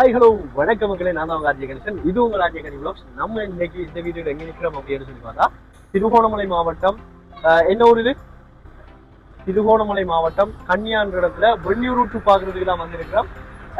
Hi hello வணக்க மக்களே. நான் தான் உங்க ஆர்ஜி கணேசன். இது உங்கள் ஆர்ஜி கணி vlogs. நம்ம இன்னைக்கு இந்த வீடியோ எங்க நிற்கிறோம் அப்படின்னு சொல்லி பார்த்தா திருகோணமலை மாவட்டம் ஆஹ், என்ன ஊர் இது? திருகோணமலை மாவட்டம் கன்னியான்ற இடத்துல வெள்ளியூர் ரூட்டு பாக்குறதுக்கு தான் வந்திருக்கிறோம்.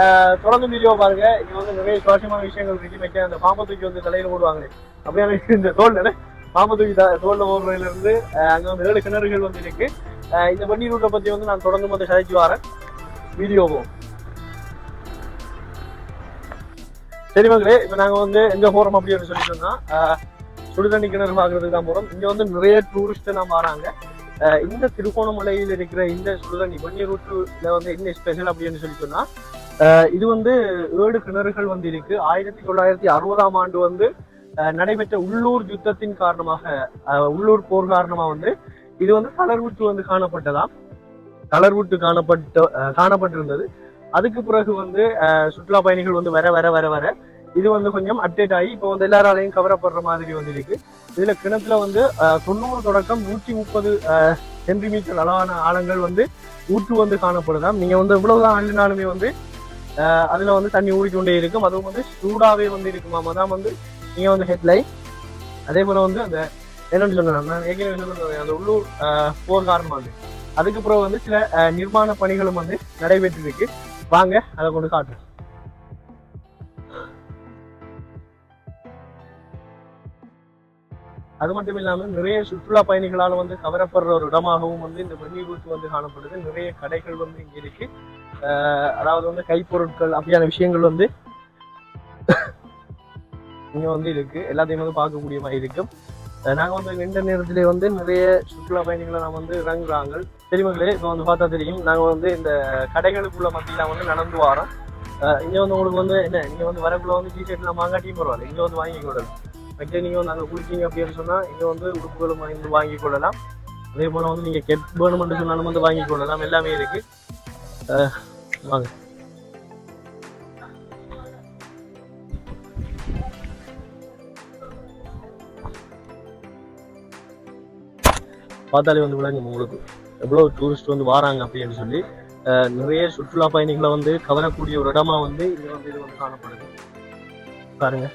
ஆஹ், தொடர்ந்து வீடியோ பாருங்க. இங்க வந்து நிறைய சுவாரஸ்யமான விஷயங்கள் இருக்கு. வைக்க அந்த பாம்பை தூக்கி வந்து தலையில போடுவாங்களே. அப்படியே இந்த தோல் பாம்பை தூக்கி தோல்ல ஓடுறதுல இருந்து அங்க வந்து ஏழு கிணறுகள் வந்து இருக்கு. இந்த வண்டி ரூட்டை பத்தி வந்து நான் தொடர்ந்து வந்து சதைச்சு வரேன். வீடியோவும். சரி இப்போ நாங்கள் வந்து எங்கே போகிறோம் அப்படின்னு சொல்லி சொன்னால் சுடுதண்ணி கிணறு பார்க்கறதுக்கு தான் போகிறோம் இங்கே வந்து நிறைய டூரிஸ்ட்டு தான் வராங்க. இந்த திருகோணமலையில் இருக்கிற இந்த சுடுதண்ணி பண்ணி ரூட்டில் வந்து என்ன ஸ்பெஷல் அப்படின்னு சொல்லி சொன்னால் இது வந்து ஏழு கிணறுகள் வந்து இருக்கு. ஆயிரத்தி தொள்ளாயிரத்தி அறுபதாம் ஆண்டு வந்து நடைபெற்ற உள்ளூர் யுத்தத்தின் காரணமாக உள்ளூர் போர் காரணமாக வந்து இது வந்து தளர்வுட்டு வந்து காணப்பட்டதாம். தளர்வுட்டு காணப்பட்ட காணப்பட்டிருந்தது. அதுக்கு பிறகு வந்து சுற்றுலா பயணிகள் வந்து வர வர வர வர இது வந்து கொஞ்சம் அப்டேட் ஆகி இப்போ வந்து எல்லாராலையும் கவரப்படுற மாதிரி வந்து இருக்கு. இதுல கிணத்துல வந்து தொண்ணூறு தொடக்கம் நூற்றி முப்பது சென்டிமீட்டர் அளவான ஆழங்கள் வந்து ஊற்று வந்து காணப்படுதாம் நீங்க வந்து எவ்வளவுதான் அள்ளினாலுமே வந்து அதுல வந்து தண்ணி ஊறிக்கொண்டே இருக்கும். அதுவும் வந்து சூடாவே வந்து இருக்குமாம் அதான் வந்து நீங்க வந்து ஹெட்லைன் அதே போல வந்து அந்த என்னன்னு சொன்னேன் நான் ஏற்கனவே சொன்னது அந்த உள்ளூர் போர் காரணமா வந்து வந்து சில நிர்மாண பணிகளும் வந்து நடைபெற்று இருக்கு. வாங்க அதை கொண்டு காட்டுறேன் அது மட்டும் இல்லாமல் நிறைய சுற்றுலா பயணிகளால் வந்து கவரப்படுற ஒரு இடமாகவும் வந்து இந்த வெந்நீர் வந்து காணப்படுது. நிறைய கடைகள் வந்து இங்கே இருக்கு. அதாவது வந்து கைப்பொருட்கள் அப்படியான விஷயங்கள் வந்து இங்கே வந்து இருக்கு. எல்லாத்தையும் வந்து பார்க்கக்கூடிய மாதிரி இருக்கும் நாங்கள் வந்து நின்ற நேரத்திலே வந்து நிறைய சுற்றுலா பயணிகளை நான் வந்து இறங்குறாங்க. தெரியுமங்களே இப்போ வந்து பார்த்தா தெரியும். நாங்கள் வந்து இந்த கடைகளுக்குள்ள மத்தியில் வந்து நடந்து வரோம். இங்கே வந்து உங்களுக்கு வந்து என்ன? இங்கே வந்து வரக்குள்ள வந்து டிஷர்ட்லாம் வாங்காட்டியும் பரவாயில்ல. இங்கே வந்து வாங்கி கொள்ளலாம் மற்ற நீங்க வந்து அங்க அப்படின்னு சொன்னா இங்கே வந்து உடுப்புகளும் வந்து வாங்கி கொள்ளலாம். அதே போல வந்து நீங்க கெட் வேணும்னு சொன்னாலும் வந்து வாங்கி கொள்ளலாம். எல்லாமே இருக்கு. வாங்க. பார்த்தாலே வந்து விளங்கும் உங்களுக்கு. எவ்வளவு டூரிஸ்ட் வந்து வராங்க அப்படின்னு சொல்லி. அஹ் நிறைய சுற்றுலா பயணிகளை வந்து கவரக்கூடிய ஒரு இடமா வந்து இது வந்து இது வந்து காணப்படுது. பாருங்க.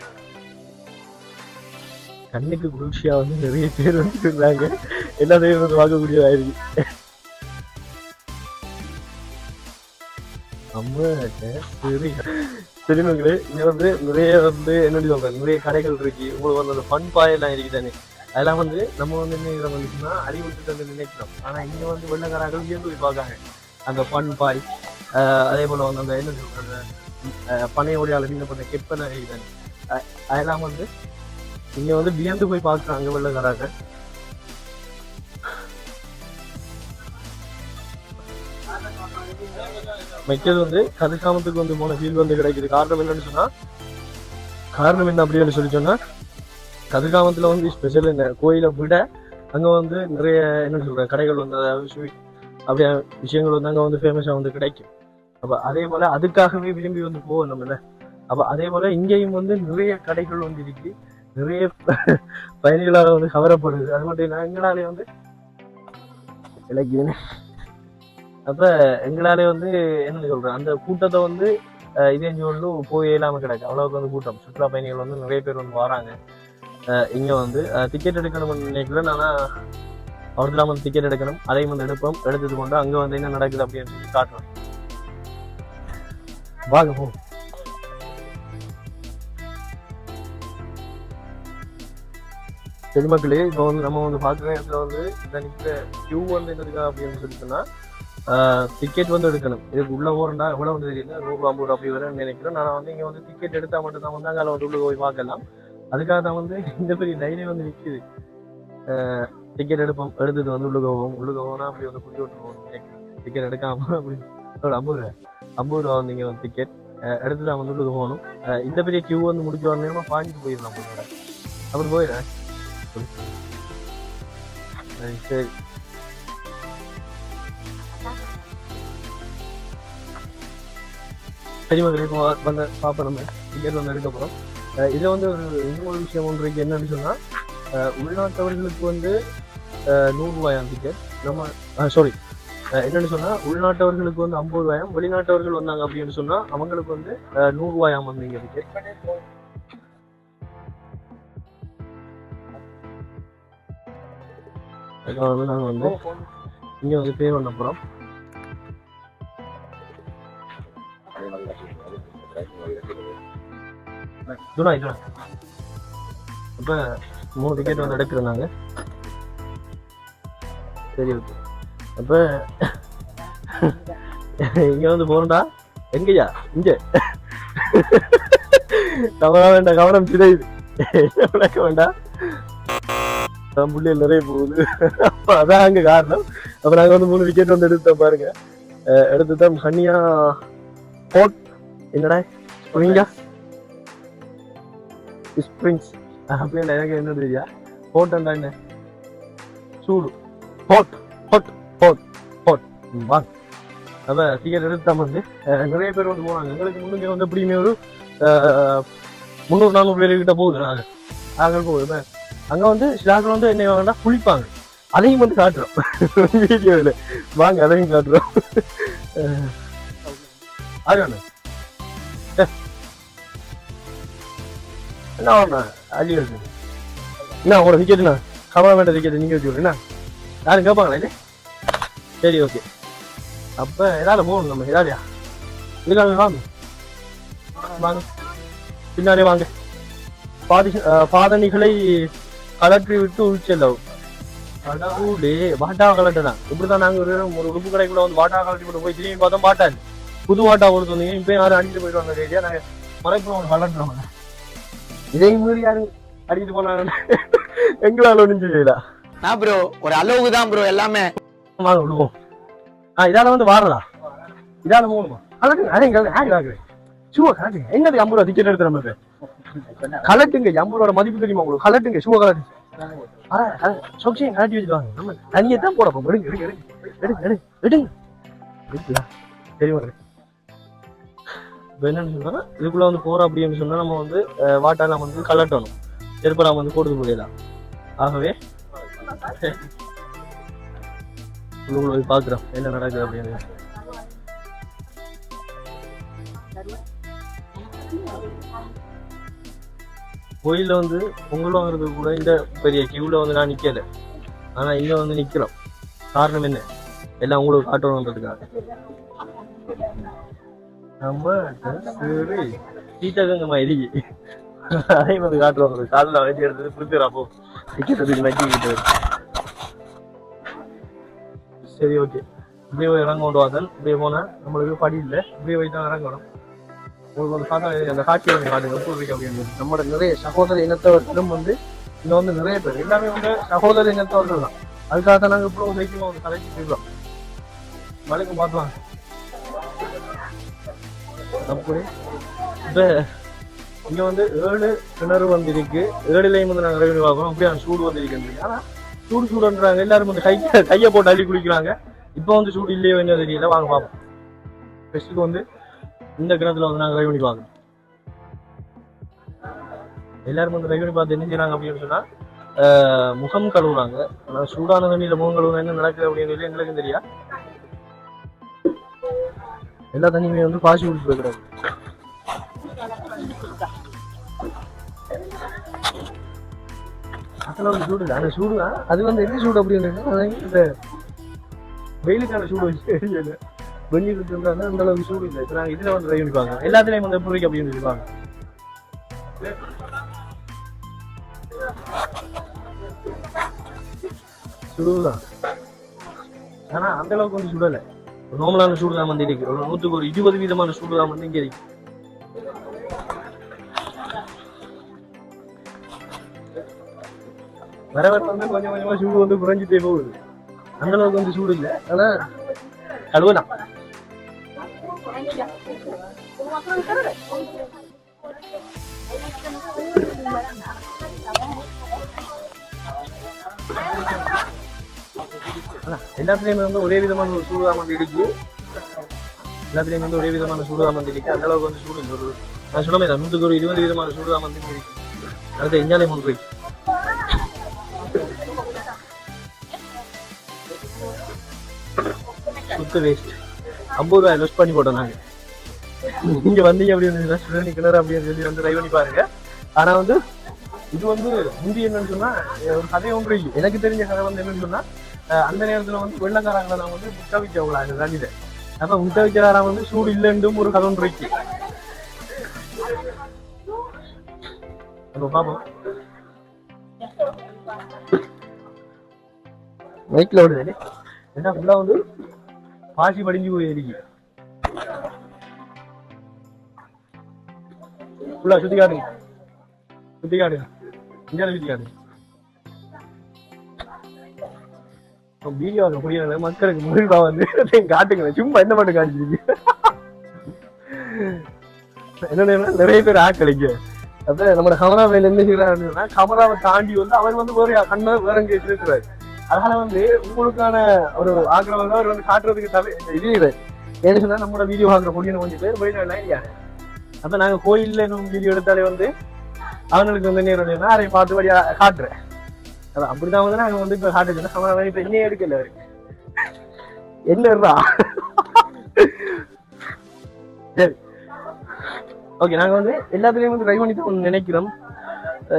கண்ணுக்கு குளிர்ச்சியா வந்து நிறைய பேர் வந்துருந்தாங்க. எல்லாத்தையும் வந்து பார்க்கக்கூடியதாயிருக்கு நம்ம சரி. சரி மக்களே இங்க வந்து நிறைய வந்து என்ன சொல்றேன் நிறைய கடைகள் இருக்கு. உங்களுக்கு வந்து அந்த ஃபன் பாயெல்லாம் இருக்கு தானே. அதெல்லாம் வந்து நம்ம வந்து என்ன இதில் வந்துச்சுன்னா அறிவுட்டு தந்து நினைக்கிறோம். ஆனா இங்க வந்து வெள்ளக்காரர்கள் இயந்து போய் பார்க்காங்க அந்த ஃபன் பாய் அதே போல வந்து அந்த என்ன சொல்றது ஆஹ் பனையோடைய அளவில் பண்ண கெப்பனை தானே. அஹ் அதெல்லாம் வந்து இங்க வந்து வியந்து போய் பார்க்குறாங்க வெள்ளக்காரங்க மெச்சது வந்து கதிர்காமத்துக்கு வந்து போன ஃபீல் வந்து கிடைக்குது. காரணம் என்னன்னு சொன்னா காரணம் என்ன அப்படின்னு சொல்லி சொன்னா கதிர்காமத்துல வந்து ஸ்பெஷல் இந்த கோயிலை விட அங்க வந்து நிறைய என்ன சொல்ற கடைகள் வந்து அதாவது ஸ்வீட் அப்படியே விஷயங்கள் வந்து அங்க வந்து ஃபேமஸா வந்து கிடைக்கும். அப்ப அதே போல அதுக்காகவே விரும்பி வந்து போவோம் நம்மள. அப்ப அதே போல இங்கேயும் வந்து நிறைய கடைகள் வந்து இருக்கு. நிறைய பயணிகளால் வந்து கவரப்படுது. அது மட்டும் இல்லை எங்களாலே வந்து இலக்கியன்னு அப்போ எங்களாலே வந்து என்ன சொல்றேன் அந்த கூட்டத்தை வந்து இதே சொல்லு போய் இல்லாமல் கிடக்கு. அவ்வளோக்கு வந்து கூட்டம். சுற்றுலா பயணிகள் வந்து நிறைய பேர் வந்து வராங்க. அஹ், வந்து டிக்கெட் எடுக்கணும்னு நினைக்கிறேன். ஆனா அவர்தான் வந்து டிக்கெட் எடுக்கணும். அதையும் வந்து எடுப்போம். எடுத்துட்டு கொண்டு அங்கே வந்து என்ன நடக்குது அப்படின்னு சொல்லி காட்டுறோம். வாங்க போ பெருமக்களே இப்போ வந்து நம்ம வந்து பார்க்குற இடத்துல வந்து இந்த நிற்கிற கியூ வந்து என்னதுக்கா அப்படின்னு சொல்லி டிக்கெட் வந்து எடுக்கணும். இதுக்கு உள்ள ஓரண்டா எவ்வளோ வந்து தெரியல நூறு ஐம்பது ரூபா அப்படி வரும்னு நினைக்கிறேன் நான் வந்து இங்கே வந்து டிக்கெட் எடுத்தா மட்டும் தான் வந்து அங்கே வந்து உள்ள போய் பார்க்கலாம். அதுக்காக தான் வந்து இந்த பெரிய லைனே வந்து நிற்கிது டிக்கெட் எடுப்போம் எடுத்துட்டு வந்து உள்ளுக போவோம். உள்ளுக போனா அப்படி வந்து குடி விட்டுருவோம் டிக்கெட் எடுக்காம அப்படி ஐம்பது ரூபா ஐம்பது ரூபா வந்து இங்கே வந்து டிக்கெட் எடுத்து நான் வந்து உள்ளுக போகணும். இந்த பெரிய கியூ வந்து முடிஞ்ச உடனே பாஞ்சிட்டு போயிடலாம். போல. அப்படி போயிடுறேன் சரி, சரி சரி வந்து பார்ப்போம் நம்ம டிக்கெட் வந்து எடுக்க போகிறோம் இதில் வந்து ஒரு இன்னொரு விஷயம் ஒன்று இருக்கு என்னன்னு சொன்னால் உள்நாட்டவர்களுக்கு வந்து அஹ், நூறு ரூபாயாம் டிக்கெட் நம்ம சாரி என்னன்னு சொன்னா உள்நாட்டவர்களுக்கு வந்து ஐம்பது ரூபாயாம் வெளிநாட்டவர்கள் வந்தாங்க அப்படின்னு சொன்னா அவங்களுக்கு வந்து அஹ், நூறு ரூபாயாம் வந்து இங்க இருக்கு அதுக்காக வந்து நாங்க வந்து இங்க வந்து பே பண்ண போறோம். துணா இதுனா அப்ப மூணு டிக்கெட் வந்து எடுக்கிறோம் சரி ஓகே அப்ப இங்க வந்து போறோம்டா. எங்கய்யா? இங்க. கவனம் வேண்டாம் கவனம் சிதையுது வேண்டாம்? புள்ளியில் நிறைய போகுது. அதான் அங்கே காரணம். அப்போ நாங்கள் வந்து மூணு விக்கெட் வந்து எடுத்தோம் பாருங்க. எடுத்து தான் சன்னியா போட் என்னடா? ஸ்ப்ரிங்கா ஸ்ப்ரிங்ஸ் அப்படின்னு எனக்கு என்ன தெரியா போட்டா என்ன? சூடு. ஹோட் ஹோட் ஹோட் ஹோட் வாங்க அதான் டிக்கெட் எடுத்தாம வந்து. நிறைய பேர் வந்து போனாங்க. எங்களுக்கு முன்னுக்கு வந்து எப்படியுமே ஒரு முந்நூறு நானூறு பேர் கிட்ட போகுது நாங்கள் நாங்கள் போகுது அங்க வந்து சிலாக்கள் வந்து என்ன வாங்கினா குளிப்பாங்க. அதையும் வந்து காட்டுறோம். வீடியோவில் வாங்க அதையும் காட்டுறோம். அருண் அது ஏ. என்ன வாங்க அள்ளி இருக்கு என்ன உங்களோட விக்கெட்டுண்ணா கவலை வேண்ட விக்கெட் நீங்க வச்சு விடுங்க யாரும் கேட்பாங்களா இது? சரி ஓகே அப்போ ஏதாவது போகணும் நம்ம ஏதாவதுயா இதுக்காக வாங்க. வாங்க. பின்னாடி வாங்க. பாதி பாதணிகளை கலற்றி விட்டு உள்செல்லவும் கடவுளே வாட்டா கலட்டுனா இப்படிதான் நாங்க ஒரு ஒரு உடுப்பு கடைக்குள்ள வந்து வாட்டா கலட்டி போட்டு போய் திரும்பி பார்த்தோம் வாட்டாது புது வாட்டா கொடுத்து வந்தீங்க இப்ப யாரும் அடிச்சுட்டு போயிட்டு வந்த ரேடியா நாங்க மறைப்புறோம் கலட்டுறோம். இதே மாதிரி யாரும் அடிச்சுட்டு போனாங்க எங்களால ஒன்றும் செய்யல. நான் ப்ரோ ஒரு அளவுக்கு தான் ப்ரோ எல்லாமே. வாங்க விடுவோம் ஆ இதால வந்து வாரதா இதால போகணுமா கலட்டுங்க அதே கலட்டு ஆ கலட்டு ஷூவை கலட்டுங்க. என்னது ஐம்பது ரூபா டிக்கெட் எடுத்து நம்ம கலட்டுங்க ஐம்பது மதிப்பு தெரியுமா உங்களுக்கு? கலட்டுங்க ஷூவை கலட்டு. சொக்ஷியம் கலட்டி வச்சுருவாங்க. நம்ம தனியை தான் போட போகும் எடுங்க எடுங்க எடுங்க எடுங்க எடுங்க எடுங்களா? தெரியுமா இப்போ என்னன்னு சொன்னா இதுக்குள்ள வந்து போறோம் அப்படின்னு சொன்னா நம்ம வந்து வாட்டெல்லாம் வந்து கலட்டணும். செருப்பெல்லாம் வந்து கொடுத்து முடியலாம் ஆகவே உள்ள போய் பார்க்குறோம் என்ன நடக்குது அப்படின்னு. கோயிலில் வந்து பொங்கல் வாங்குறதுக்கு கூட இந்த பெரிய கியூவில் வந்து நான் நிற்கல ஆனால் இங்கே வந்து நிற்கிறோம் காரணம் என்ன? எல்லாம் உங்களுக்கு காட்டணுன்றதுக்காக. நம்ம சரி சீட்டகங்க மாதிரி அதையும் வந்து காட்டுவாங்க காலில் வச்சு எடுத்தது பிடிச்சிடப்போ டிக்கெட் நக்கிக்கிட்டு சரி ஓகே இப்படியே இறங்க கொண்டு வாதன் இப்படியே போனால் நம்மளுக்கு படி இல்லை. இப்படியே போய் தான் இறங்கணும். ஒரு வந்து அந்த காட்சியை வந்து காட்டுங்க எப்படி அப்படின்னு நம்மளோட நிறைய சகோதர இனத்தவர்களும் வந்து இங்கே வந்து நிறைய பேர். எல்லாமே வந்து சகோதர இனத்தவர்கள் தான். அதுக்காக தான் நாங்கள் இப்போ சைக்கிள் வந்து கலைக்கு போயிடுறோம் வணக்கம் பார்க்கலாம். அப்படி இப்போ இங்கே வந்து ஏழு கிணறு வந்து இருக்கு ஏழுலையும் வந்து நாங்கள் ரெவன்யூ பார்க்குறோம் அப்படியே அந்த சூடு வந்து ஆனால் சூடு சூடுன்றாங்க. எல்லாரும் வந்து கை கையை போட்டு அள்ளி குளிக்கிறாங்க. இப்போ வந்து சூடு இல்லையோ என்ன தெரியல. வாங்க பார்ப்போம். ஃபெஸ்ட்டுக்கு வந்து இந்த கிணத்துல வந்து நாங்கள் ரெவன்யூ பார்க்கணும் எல்லாரும் வந்து ரெவன்யூ பார்த்து என்ன செய்றாங்க அப்படின்னு சொன்னா முகம் கழுவுறாங்க. ஆனால் சூடான தண்ணியில முகம் கழுவுனா என்ன நடக்குது அப்படின்னு சொல்லி எங்களுக்கும் தெரியா? எல்லா தண்ணியுமே வந்து பாசி குடிச்சு போய்க்கிறாங்க அதில் வந்து சூடு இல்லை. அந்த சூடு அது வந்து என்ன சூடு அப்படின்னு இந்த வெயிலுக்கான சூடு வச்சு வெந்நீர் இருந்தாங்க அந்த அளவுக்கு சூடு இல்லை. இப்போ நாங்கள் இதில் வந்து ட்ரை பண்ணிப்பாங்க எல்லாத்துலேயும் வந்து புரிக்க அப்படின்னு சொல்லுவாங்க. சுடுதான். ஆனா அந்த அளவுக்கு வந்து சுடலை நார்மலான சூடு தான் வந்து இருக்கு. ஒரு நூற்றுக்கு ஒரு இருபது வீதமான சூடு தான் வந்து இங்கே இருக்கு. வர வர வந்து கொஞ்சம் கொஞ்சமா சூடு வந்து குறைஞ்சிட்டே போகுது. அந்த அளவுக்கு வந்து சூடு இல்லை. ஆனா கழுவலாம். எல்லாத்துலேயுமே வந்து ஒரே விதமான ஒரு சூடு தான் வந்து இருக்கு எல்லாத்துலயுமே வந்து ஒரே விதமான சூடு தான் வந்து இருக்கு அந்த அளவுக்கு வந்து சூடு ஒரு நான் சொன்னமே தான் நூற்றுக்கு ஒரு இருபது விதமான சூடு தான் வந்து இருக்கு அடுத்து எஞ்சாலே மூணு போய் சுத்த வேஸ்ட் ஐம்பது ரூபாய் இன்வெஸ்ட் பண்ணி போட்டோம் நாங்க. நீங்க வந்தீங்க அப்படின்னு சுடுதண்ணி கிணறு அப்படின்னு சொல்லி வந்து ட்ரை பண்ணி பாருங்க. ஆனா வந்து இது வந்து முந்தி என்னன்னு சொன்னா ஒரு கதை ஒன்று இருக்கு. எனக்கு தெரிஞ்ச கதை வந்து என்னன்னு சொன்னா அந்த நேரத்துல வந்து வெள்ளக்காரங்களை நான் வந்து முட்டை வைக்கவங்களா அந்த தண்ணியில அப்ப முட்டை வந்து சூடு இல்லைன்றும் ஒரு கதை ஒன்று இருக்கு. அப்ப பாப்போம். மைக்ல விடுதே என்ன ஃபுல்லா வந்து பாசி படிஞ்சு போயிருக்கு ஃபுல்லா சுத்தி காட்டுங்க. சுத்தி காட்டுங்க. இங்கே சுத்தி காட்டுங்க. வீடியோ புரியல மக்களுக்கு முழுக்கா வந்து அதையும் காட்டுங்க சும்மா என்ன மட்டும் காட்டுச்சு என்னன்னா நிறைய பேர் ஆக்களிங்க அப்ப நம்ம கமராவை என்ன செய்யறாருன்னா கமராவை தாண்டி வந்து அவர் வந்து வேற கண்ணை வேற எங்க இருக்கிறாரு அதனால வந்து உங்களுக்கான ஒரு ஆக்கிரமம் அவர் வந்து காட்டுறதுக்கு தவிர இது இல்லை ஏன்னு சொன்னா நம்மளோட வீடியோ பார்க்குற பொடியான கொஞ்சம் பேர் வெளிநாடுலாம் இல்லையா அப்ப நாங்க கோயில்ல வீடியோ எடுத்தாலே வந்து அவங்களுக்கு வந்து நேரம் அதை பார்த்து வழியா காட்டுறேன். அதான் அப்படிதான் வந்து நாங்க வந்து இப்ப காட்டுறோம் கமரா இப்ப என்ன எடுக்கல அவருக்கு? என்னடா சரி. ஓகே நாங்க வந்து எல்லாத்துலயும் வந்து ட்ரை பண்ணி தான் நினைக்கிறோம்.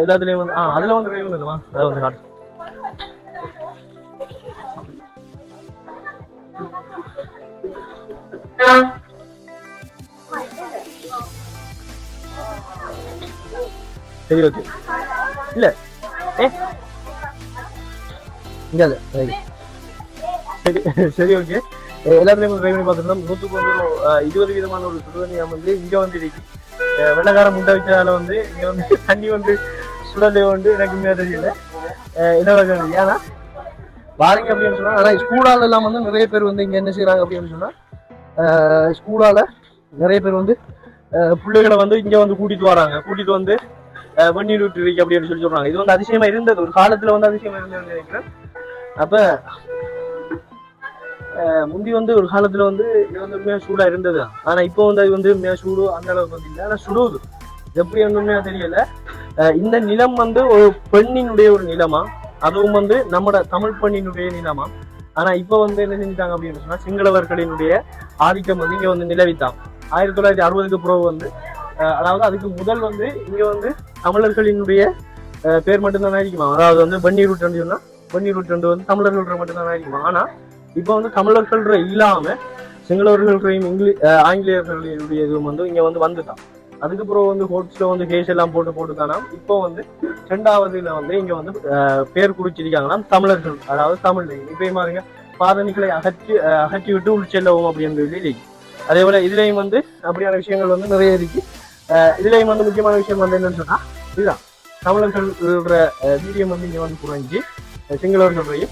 எல்லாத்துலயும் வந்து ஆ அதுல வந்து ட்ரை பண்ணுமா? அதை வந்து காட்டுறோம். சரி ஓகே இல்ல. ஏ? இங்க சரி. சரி ஓகே எல்லாத்துலயும் ட்ரை பண்ணி பார்த்துருந்தோம் நூற்றுக்கு வந்து இருபது விதமான ஒரு சுடுதண்ணியாக வந்து இங்க வந்து இருக்கு வெள்ளக்காரம் வெள்ளைக்கார முட்டை வச்சதால வந்து இங்க வந்து தண்ணி வந்து சுடலே வந்து எனக்கு உண்மையா தெரியல. என்ன வகை ஏன்னா வாரிங்க அப்படின்னு சொன்னா ஆனால் ஸ்கூலால எல்லாம் வந்து நிறைய பேர் வந்து இங்க என்ன செய்கிறாங்க அப்படின்னு சொன்னா ஸ்கூலால் நிறைய பேர் வந்து பிள்ளைகளை வந்து இங்கே வந்து கூட்டிட்டு வராங்க. கூட்டிகிட்டு வந்து வண்டி விட்டு அப்படின்னு சொல்லி சொல்கிறாங்க இது வந்து அதிசயமாக இருந்தது. ஒரு காலத்தில் வந்து அதிசயமாக இருந்தது நினைக்கிறேன். அப்போ முந்தி வந்து ஒரு காலத்தில் வந்து இது வந்து உண்மையாக சூடாக இருந்தது. ஆனால் இப்போ வந்து அது வந்து உண்மையாக சூடு அந்த அளவுக்கு வந்து இல்லை. ஆனால் சுடுவது எப்படி ஒன்றுமே தெரியல. இந்த நிலம் வந்து ஒரு பெண்ணினுடைய ஒரு நிலமா அதுவும் வந்து நம்மட தமிழ் பெண்ணினுடைய நிலமா ஆனா இப்போ வந்து என்ன செஞ்சுட்டாங்க அப்படின்னு சொன்னா சிங்களவர்களினுடைய ஆதிக்கம் வந்து இங்க வந்து நிலவித்தான். ஆயிரத்தி தொள்ளாயிரத்தி அறுபதுக்கு பிறகு வந்து அதாவது அதுக்கு முதல் வந்து இங்க வந்து தமிழர்களினுடைய பேர் மட்டும்தான் ஆயிருக்குமா அதாவது வந்து பன்னீர் ரூட் சொன்னா பன்னீர் ரூட் வந்து தமிழர்கள் மட்டும்தான் ஆயிருக்குமா ஆனா இப்போ வந்து தமிழர்கள் இல்லாம சிங்களவர்களுடையும் இங்கிலீஷ் ஆங்கிலேயர்களுடைய இதுவும் வந்து இங்க வந்து வந்துட்டான். அதுக்கப்புறம் வந்து ஹோட்ஸ்ல வந்து கேஸ் எல்லாம் போட்டு போட்டுதானா இப்போ வந்து ரெண்டாவதுல வந்து இங்க வந்து பேர் குறிச்சிருக்காங்களாம். தமிழர்கள் அதாவது தமிழ் இப்போ மாறுங்க பாதணிகளை அகற்றி அகற்றி விட்டு உள்செல்லவும் அப்படின்னு சொல்லி அதே போல இதுலயும் வந்து அப்படியான விஷயங்கள் வந்து நிறைய இருக்கு. இதுலயும் வந்து முக்கியமான விஷயம் வந்து என்னன்னு சொன்னா இதுதான். தமிழர்கள் வீடியம் வந்து இங்க வந்து குறைஞ்சி சிங்களவர்களுடைய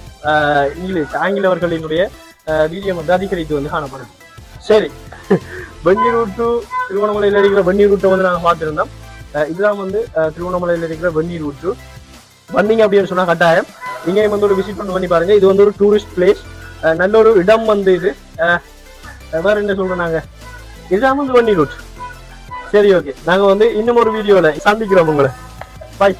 இங்கிலீஷ் ஆங்கிலவர்களினுடைய வீடியம் வந்து அதிகரித்து வந்து காணப்படுது. சரி. வன்னி ரூட்டு திருவண்ணாமலையில் இருக்கிற வன்னி ரூட்டை வந்து நாங்கள் பார்த்துருந்தோம். இதுதான் வந்து திருவண்ணாமலையில் இருக்கிற வன்னி ரூட்டு வந்தீங்க அப்படின்னு சொன்னால் கட்டாயம். நீங்க வந்து ஒரு விசிட் பண்ணி பண்ணி பாருங்க. இது வந்து ஒரு டூரிஸ்ட் பிளேஸ் நல்ல ஒரு இடம் வந்து இது. வேற என்ன சொல்றோம் நாங்க? இதுதான் வந்து வன்னி ரூட் சரி ஓகே நாங்கள் வந்து இன்னும் ஒரு வீடியோவில் சந்திக்கிறோம் உங்களை. பாய்